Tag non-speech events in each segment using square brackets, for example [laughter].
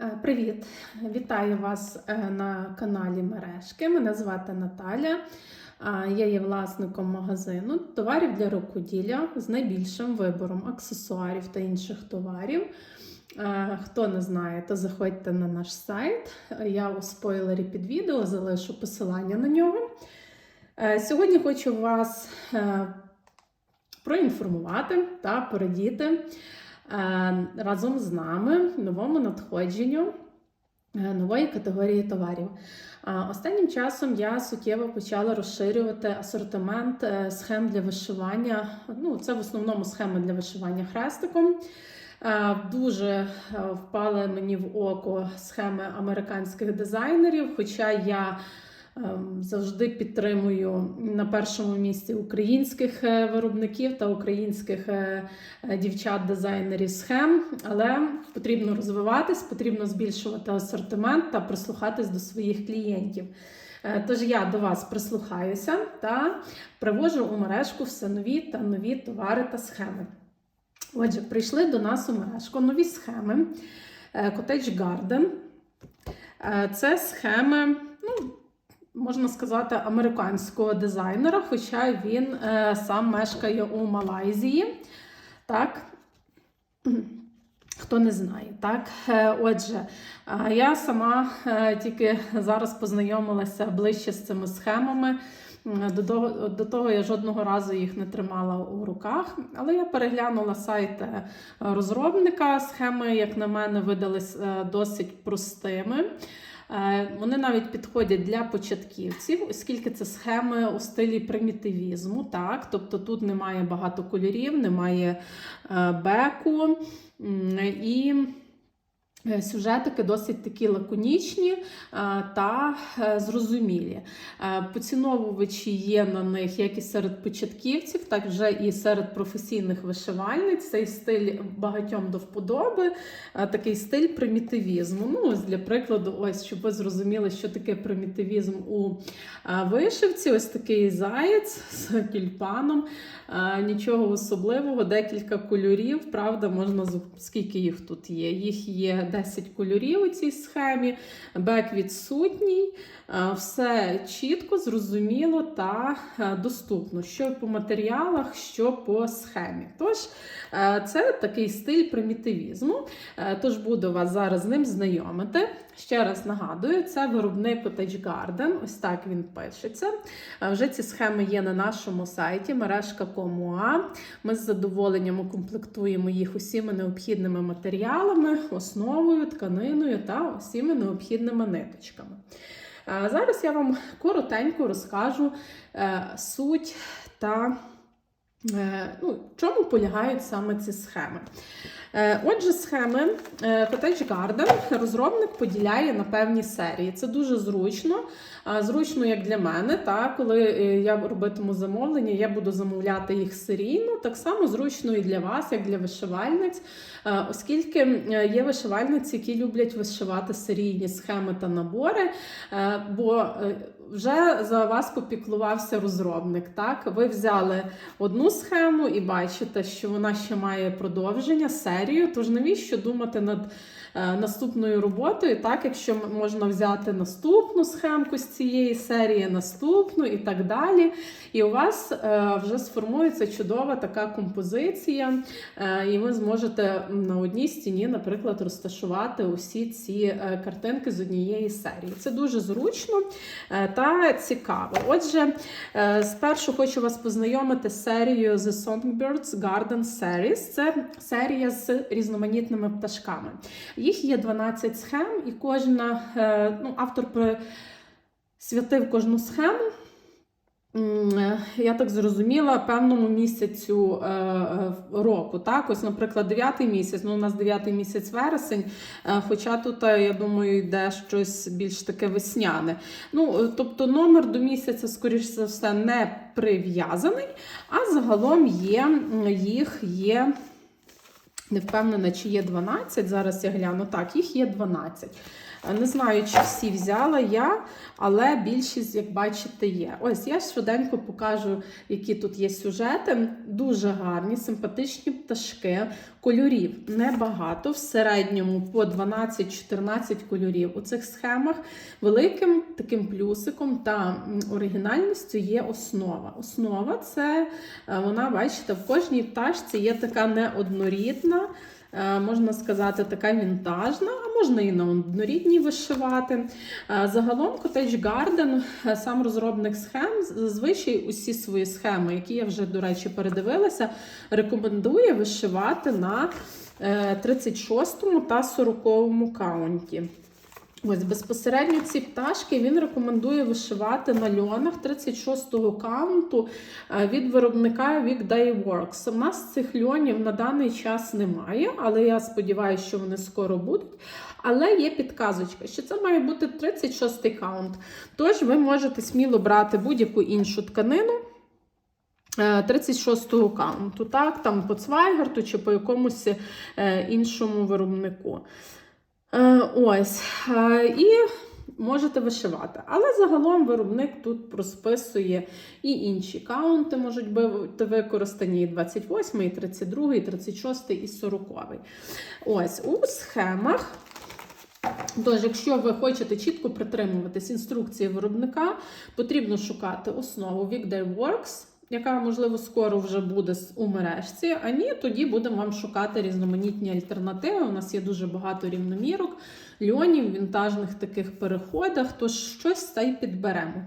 Е, Привіт! Вітаю вас е, на каналі Мережки. Мене звати Наталя. Я є власником магазину товарів для рукоділля з найбільшим вибором аксесуарів та інших товарів. Е, Хто не знає, то заходьте на наш сайт. Я у спойлері під відео залишу посилання на нього. Е, Сьогодні хочу вас е, проінформувати та порадіти е, разом з нами новому надходженню е, нової категорії товарів. Останнім часом я суттєво почала розширювати асортимент е, схем для вишивання. Ну, це в основному схеми для вишивання хрестиком. Е, Дуже е, впали мені в око схеми американських дизайнерів, хоча я завжди підтримую на першому місці українських е, виробників та українських е, е, дівчат-дизайнерів схем, але потрібно розвиватись, потрібно збільшувати асортимент та прислухатись до своїх клієнтів. Тож я до вас прислухаюся та привожу у мережку все нові та нові товари та схеми. Отже, прийшли до нас у мережку нові схеми Cottage Garden. Це схеми, ну, можна сказати, американського дизайнера, хоча він е, сам мешкає у Малайзії. Так. [clears throat] Хто не знає, так? Е, Отже, е, я сама тільки зараз познайомилася ближче з цими схемами. До того, до того я жодного разу їх не тримала у руках, але я переглянула сайт розробника. Схеми, як на мене, видались досить простими. Е, Вони навіть підходять для початківців, оскільки це схеми у стилі примітивізму. Так? Тобто тут немає багато кольорів, немає е, беку. І сюжетики досить такі лаконічні е, та е, зрозумілі. Е, Поціновувачі є на них як і серед початківців, так вже і серед професійних вишивальниць. Цей стиль багатьом до вподоби, е, такий стиль примітивізму. Ну, ось для прикладу, ось щоб ви зрозуміли, що таке примітивізм у е, вишивці. Ось такий заєць з тюльпаном. Е, Нічого особливого, декілька кольорів. Правда, можна скільки їх тут є? Їх є 10 кольорів у цій схемі. Бек відсутній. Е, Все чітко, зрозуміло та е, доступно, що по матеріалах, що по схемі. Тож, е, це такий стиль примітивізму. Тож буду вас зараз з ним знайомити. Ще раз нагадую, це виробник Cottage Garden. Ось так він пишеться. Е, Вже ці схеми є на нашому сайті мережка Комуа. Ми з задоволенням укомплектуємо їх усіма необхідними матеріалами, основою, тканиною та усіма необхідними ниточками. Е, Зараз я вам коротенько розкажу е, суть та ну, чому полягають саме ці схеми. Е, Отже, схеми е, Cottage Garden розробник поділяє на певні серії. Це дуже зручно. Зручно як для мене, та, коли е, я робитиму замовлення, я буду замовляти їх серійно. Так само зручно і для вас, як для вишивальниць, оскільки є вишивальниці, які люблять вишивати серійні схеми та набори. Бо вже за вас попіклувався розробник. Так, ви взяли одну схему і бачите, що вона ще має продовження, серію. Тож навіщо думати над наступною роботою, так, якщо можна взяти наступну схемку з цієї серії, наступну і так далі. І у вас е, вже сформується чудова така композиція, е, і ви зможете на одній стіні, наприклад, розташувати усі ці е, картинки з однієї серії. Це дуже зручно е, та цікаво. Отже, е, спершу хочу вас познайомити з серією The Songbirds Garden Series. Це серія з різноманітними пташками. Їх є 12 схем, і кожна е, ну, автор присвятив кожну схему. Е, Я так зрозуміла, певному місяцю е, року. Так, ось, наприклад, 9 місяць, ну у нас 9 місяць вересень, хоча тут, я думаю, йде щось більш таке весняне. Ну, тобто номер до місяця, скоріш за все, не прив'язаний, а загалом є їх є. Не впевнена, чи є 12. Зараз я гляну. Так, їх є 12. Не знаю, чи всі взяла я, але більшість, як бачите, є. Ось я швиденько покажу, які тут є сюжети. Дуже гарні, симпатичні пташки. Кольорів небагато, в середньому по 12-14 кольорів. У цих схемах великим таким плюсиком та оригінальністю є основа. Основа це е, вона, бачите, в кожній пташці є така неоднорідна. Е, Можна сказати, така вінтажна, а можна і на однорідній вишивати. Е, Загалом Cottage Garden, е, сам розробник схем, зазвичай усі свої схеми, які я вже, до речі, передивилася, рекомендує вишивати на е, 36 та 40 каунті. Ось безпосередньо ці пташки він рекомендує вишивати на льонах 36-го каунту е, від виробника Weekday Works. У нас цих льонів на даний час немає, але я сподіваюся, що вони скоро будуть. Але є підказочка, що це має бути 36-й каунт. Тож ви можете сміло брати будь-яку іншу тканину. е, 36-го каунту, так, там по Цвайгарту чи по якомусь е, іншому виробнику. Е, Ось. Е, І можете вишивати. Але загалом виробник тут розписує і інші каунти можуть бути використані і 28, і 32, і 36, і 40. Ось у схемах. Тож, якщо ви хочете чітко притримуватись інструкції виробника, потрібно шукати основу Weekday Works, яка, можливо, скоро вже буде у мережці. А ні, тоді будемо вам шукати різноманітні альтернативи. У нас є дуже багато рівномірок, льонів, вінтажних таких переходах, тож щось та й підберемо.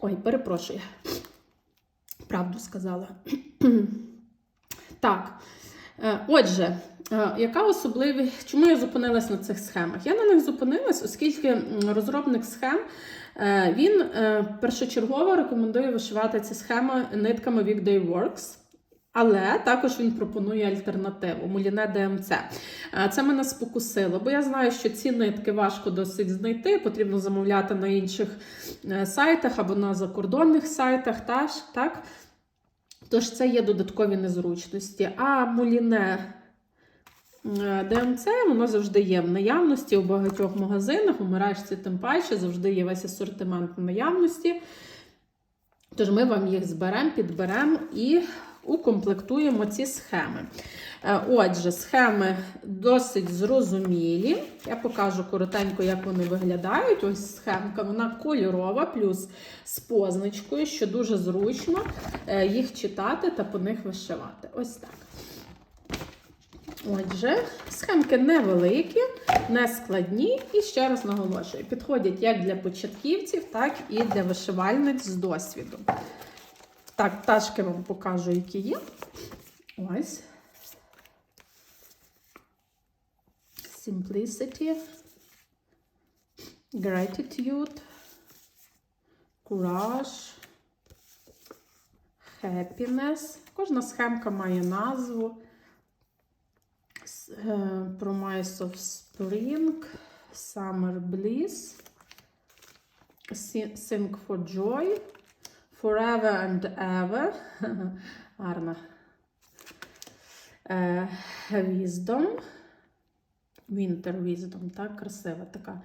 Ой, перепрошую. Правду сказала. так. Е, Отже, е, яка особливість, чому я зупинилась на цих схемах? Я на них зупинилась, оскільки розробник схем він е, першочергово рекомендує вишивати ці схеми нитками Weekday Works. Але також він пропонує альтернативу Муліне ДМЦ. Е, Це мене спокусило, бо я знаю, що ці нитки важко досить знайти, потрібно замовляти на інших е, сайтах або на закордонних сайтах. Так? Тож це є додаткові незручності. А муліне е, ДМЦ воно завжди є в наявності у багатьох магазинах, у мережці тим паче завжди є весь асортимент в наявності. Тож ми вам їх зберемо, підберемо і укомплектуємо ці схеми. Е, Отже, схеми досить зрозумілі. Я покажу коротенько, як вони виглядають. Ось схемка, вона кольорова, плюс з позначкою, що дуже зручно е, їх читати та по них вишивати. Ось так. Отже, схемки невеликі, не складні і ще раз наголошую, підходять як для початківців, так і для вишивальниць з досвідом. Так, пташки вам покажу, які є. Ось. Simplicity, Gratitude, Courage, Happiness. Кожна схемка має назву. Е, Promise of Spring, Summer Bliss, Sing for Joy, Forever and Ever. Гарна. Е, Wisdom. Winter Wisdom, так, красива така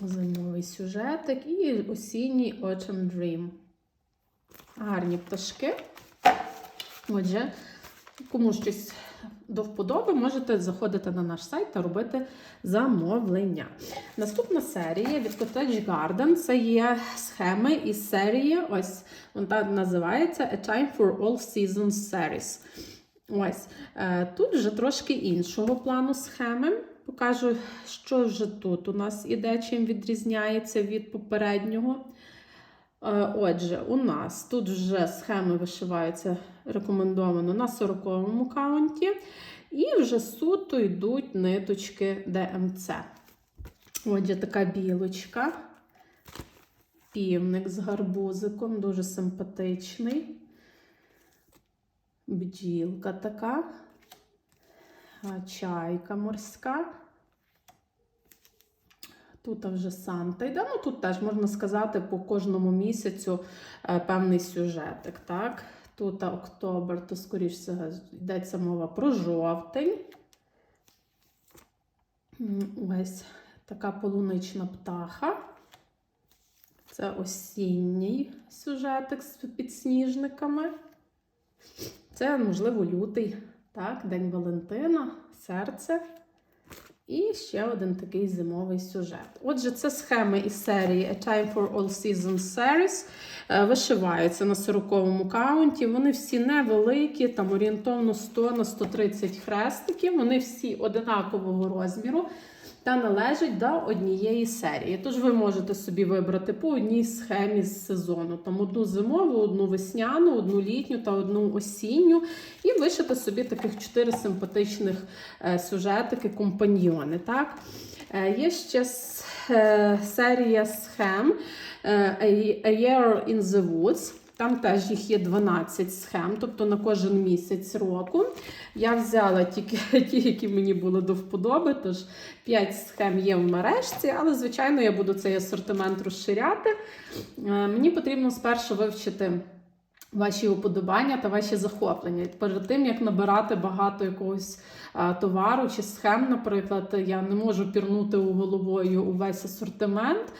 зимовий сюжетик. І осінній Autumn Dream. Гарні пташки. Отже, кому щось до вподоби, можете заходити на наш сайт та робити замовлення. Наступна серія від Cottage Garden це є схеми із серії. Ось вона називається A Time for All Seasons Series. Ось е, тут вже трошки іншого плану схеми. Покажу, що вже тут у нас іде, чим відрізняється від попереднього. Е, Отже, у нас тут вже схеми вишиваються рекомендовано на 40-му каунті, і вже суто йдуть ниточки ДМЦ. Отже, така білочка, півник з гарбузиком, дуже симпатичний. Бджілка така, чайка морська. Тут вже Санта йде. Ну тут теж можна сказати по кожному місяцю е, певний сюжетик. Так? Тут октобер, то, скоріш йдеться мова про жовтень. Ось така полунична птаха. Це осінній сюжетик з підсніжниками. Це, можливо, лютий, так, День Валентина, серце. І ще один такий зимовий сюжет. Отже, це схеми із серії A Time for All Seasons Series. Е, Вишиваються на 40-му каунті. Вони всі невеликі, там орієнтовно 100 на 130 хрестиків. Вони всі одинакового розміру та належать до однієї серії. Тож ви можете собі вибрати по одній схемі з сезону. Там одну зимову, одну весняну, одну літню та одну осінню. І вишити собі таких чотири симпатичних е, сюжетики, компаньйони. Так? Е, Є ще е, серія схем A Year in the Woods. Там теж їх є 12 схем, тобто на кожен місяць року. Я взяла тільки [laughs] ті, які мені були до вподоби, тож 5 схем є в мережці, але, звичайно, я буду цей асортимент розширяти. Е, Мені потрібно спершу вивчити ваші уподобання та ваші захоплення. Перед тим, як набирати багато якогось товару чи схем, наприклад, я не можу пірнути у головою увесь асортимент,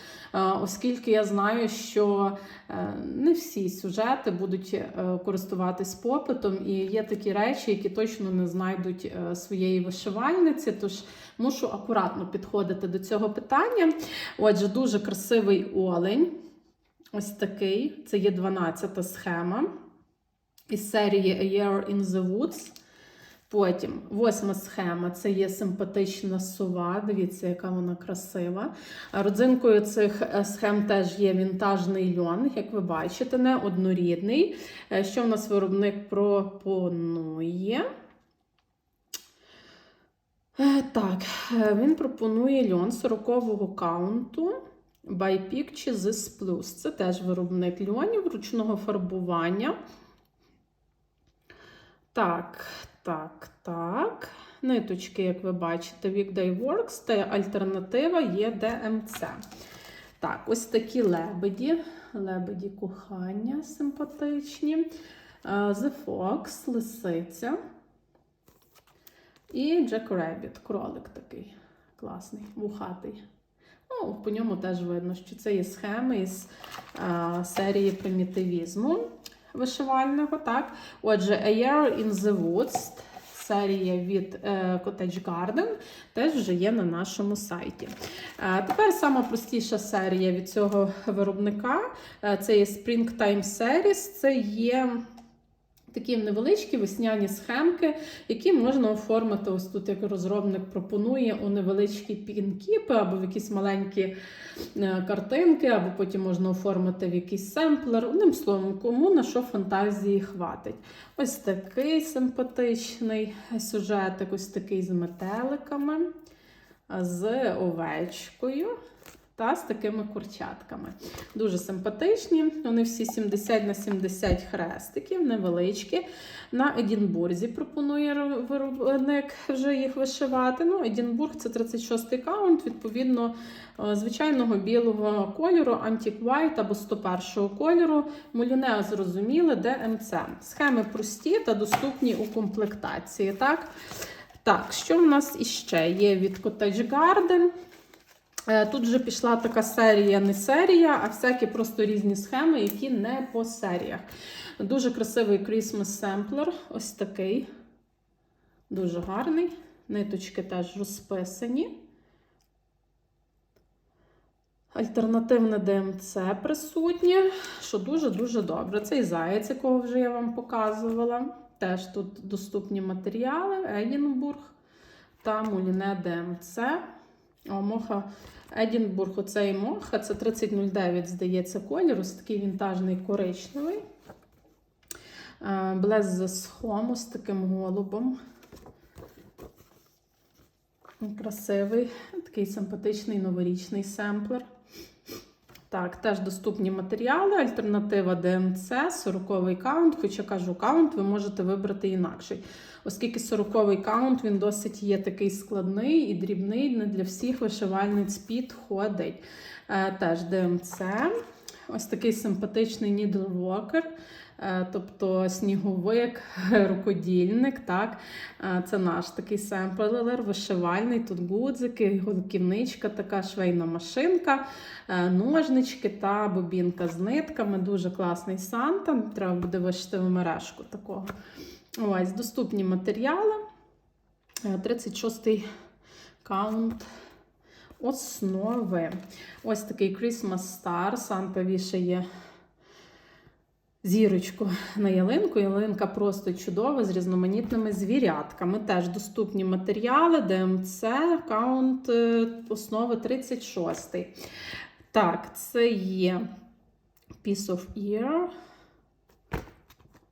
оскільки я знаю, що е, не всі сюжети будуть е, користуватись попитом, і є такі речі, які точно не знайдуть е, своєї вишивальниці. Тож мушу акуратно підходити до цього питання. Отже, дуже красивий олень. Ось такий. Це є 12-та схема із серії A Year in the Woods. Потім восьма схема це є симпатична сова. Дивіться, яка вона красива. Родзинкою цих е, схем теж є вінтажний льон, як ви бачите, не однорідний. Е, Що в нас виробник пропонує? Е, Так, він пропонує льон 40-го каунту. By Picture This Plus. Це теж виробник льонів ручного фарбування. Так, так, так. Ниточки, як ви бачите, Weekday Works та альтернатива є DMC. Так, ось такі лебеді. Лебеді кохання симпатичні. Е, The Fox, лисиця. І Jack Rabbit, кролик такий класний, вухатий. Ну, по ньому теж видно, що це є схеми із а, серії примітивізму вишивального. Так? Отже, A Year in the Woods, серія від е, Cottage Garden, теж вже є на нашому сайті. Е, тепер сама простіша серія від цього виробника е, це є Springtime Series. Це є. Такі невеличкі весняні схемки, які можна оформити ось тут, як розробник пропонує, у невеличкі пінкіпи або в якісь маленькі е, картинки, або потім можна оформити в якийсь семплер. Одним словом, кому на що фантазії хватить. Ось такий симпатичний сюжетик, ось такий з метеликами, з овечкою. Та з такими курчатками. Дуже симпатичні. Вони всі 70 на 70 хрестиків, невеличкі. На Едінбурзі пропонує виробник вже їх вишивати. Ну, Едінбург це 36-й каунт, відповідно, е, звичайного білого кольору, White або 101-го кольору. Молюне зрозуміле, ДМЦ. Схеми прості та доступні у комплектації. Так, так що в нас іще є від Cottage Garden? Е, Тут вже пішла така серія, не серія, а всякі просто різні схеми, які не по серіях. Дуже красивий Christmas семплер, ось такий. Дуже гарний. Ниточки теж розписані. Альтернативне ДМЦ присутнє, що дуже-дуже добре. Цей заяць, якого вже я вам показувала. Теж тут доступні матеріали, Едінбург та Муліне ДМЦ. О, моха Едінбург, оцей моха, це 3009, здається, колір, ось такий вінтажний коричневий. Блез за схом з таким голубом. Красивий, такий симпатичний новорічний семплер. Так, теж доступні матеріали, альтернатива ДМЦ, 40-й каунт. Хоча кажу, каунт ви можете вибрати інакший. Оскільки 40-й каунт він досить є такий складний і дрібний, не для всіх вишивальниць підходить. Е, теж ДМЦ. ось такий симпатичний е, тобто сніговик, [laughs] рукодільник. Так? Е, Це наш такий семплер, вишивальний. Тут гудзики, годківничка, така швейна машинка, е, ножнички та бобінка з нитками. Дуже класний санта. Треба буде вишити в мережку такого. Ось, доступні матеріали. Е, 36-й каунт основи. Ось такий Christmas Star. Санта вішає зірочку на ялинку. Ялинка просто чудова з різноманітними звірятками. Теж доступні матеріали, ДМЦ, каунт е, основи 36. Так, це є Piece of Ear.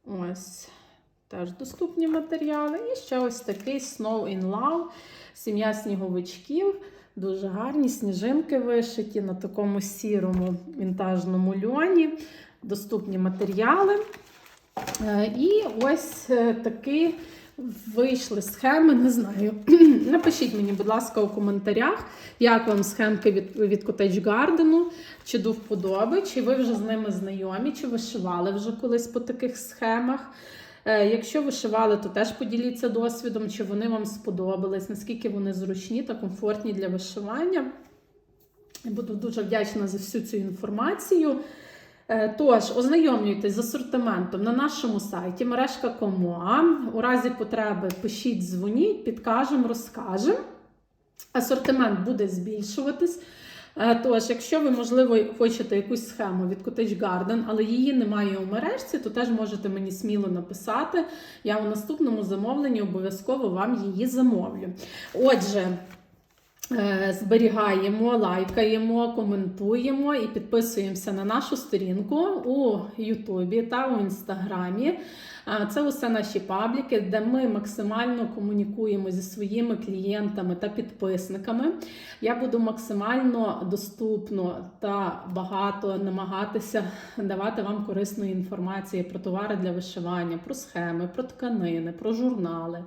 Ось. Теж доступні матеріали. І ще ось такий Snow in Love. Сім'я сніговичків. Дуже гарні сніжинки вишиті на такому сірому вінтажному льоні. Доступні матеріали. Е, І ось е, такі вийшли схеми. Не знаю. [clears throat] Напишіть мені, будь ласка, у коментарях, як вам схемки від, від Cottage Garden, чи до вподоби, чи ви вже з ними знайомі, чи вишивали вже колись по таких схемах. Е, Якщо вишивали, то теж поділіться досвідом, чи вони вам сподобались, наскільки вони зручні та комфортні для вишивання. Буду дуже вдячна за всю цю інформацію. Е, Тож, ознайомлюйтесь з асортиментом на нашому сайті мережка.com. У разі потреби пишіть, дзвоніть, підкажемо, розкажемо. Асортимент буде збільшуватись. Е, Тож, якщо ви, можливо, хочете якусь схему від Cottage Garden, але її немає у мережці, то теж можете мені сміло написати. Я у наступному замовленні обов'язково вам її замовлю. Отже, е, зберігаємо, лайкаємо, коментуємо і підписуємося на нашу сторінку у Ютубі та у Інстаграмі. Це усе наші пабліки, де ми максимально комунікуємо зі своїми клієнтами та підписниками. Я буду максимально доступно та багато намагатися давати вам корисної інформації про товари для вишивання, про схеми, про тканини, про журнали,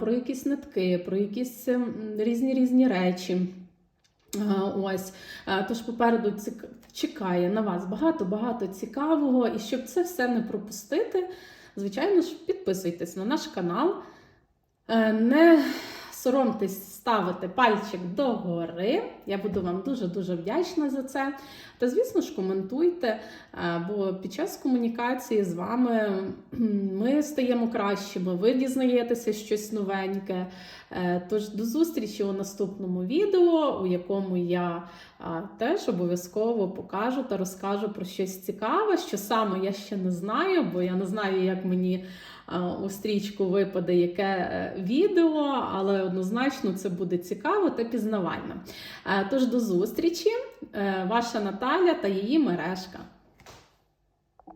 про якісь нитки, про якісь різні різні речі. Ось, тож попереду чекає на вас багато-багато цікавого. І щоб це все не пропустити, звичайно ж, підписуйтесь на наш канал. Е, Не соромтесь ставити пальчик догори. Я буду вам дуже-дуже вдячна за це. Та, звісно ж, коментуйте, е, бо під час комунікації з вами ми стаємо кращими, ви дізнаєтеся щось новеньке. Е, Тож до зустрічі у наступному відео, у якому я теж обов'язково покажу та розкажу про щось цікаве, що саме я ще не знаю, бо я не знаю, як мені у стрічку випаде яке е, відео, але однозначно це буде цікаво та пізнавально. Е, Тож до зустрічі, Е, ваша Наталя та її мережка.